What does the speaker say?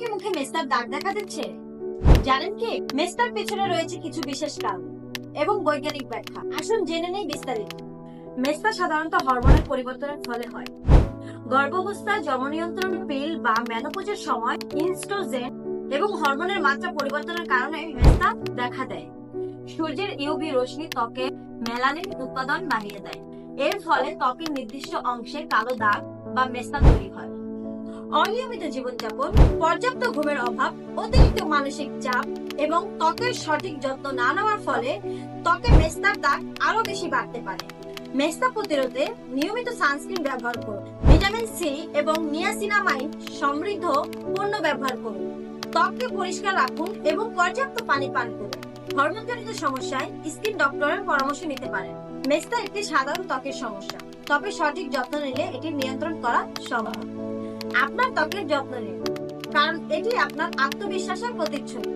কি মুখে মেস্তার দাগ দেখা দিচ্ছে? জানেন কি? মেস্তার পেছনে রয়েছে কিছু বিশেষ কারণ এবং বৈজ্ঞানিক ব্যাখ্যা। আসুন জেনে নেই বিস্তারিত। মেস্তা সাধারণত হরমোনের পরিবর্তনের ফলে হয়। গর্ভাবস্থা জমনিয়ন্ত্রণ পিল বা মেনোপোজের সময় ইনস্ট্রোজেন এবং হরমোনের মাত্রা পরিবর্তনের কারণে মেস্তা দেখা দেয়। সূর্যের ইউভি রশ্মি ত্বকে মেলানিন উৎপাদন বাড়িয়ে দেয়। এর ফলে ত্বকের নির্দিষ্ট অংশে কালো দাগ বা মেস্তা তৈরি হয়। অনিয়মিত জীবনযাপন, পর্যাপ্ত ঘুমের অভাব, অতিরিক্ত মানসিক চাপ এবং ত্বকের সঠিক যত্ন না নেওয়ার ফলে ত্বকে মেস্তার দাগ আরও বেশি বাড়তে পারে। মেস্তা প্রতিরোধে নিয়মিত সানস্ক্রিন ব্যবহার করুন। ভিটামিন সি এবং নিয়াসিনামাইন সমৃদ্ধ পণ্য ব্যবহার করুন। ত্বককে পরিষ্কার রাখুন এবং পর্যাপ্ত পানি পান করুন। হরমোনজনিত সমস্যায় স্কিন ডক্টরের পরামর্শ নিতে পারেন। মেস্তা একটি সাধারণ ত্বকের সমস্যা। তবে সঠিক যত্ন নিলে এটি নিয়ন্ত্রণ করা সম্ভব। আপনার ত্বকের যত্ন নিন কারণ এটি আপনার আত্মবিশ্বাসের প্রতিচ্ছবি।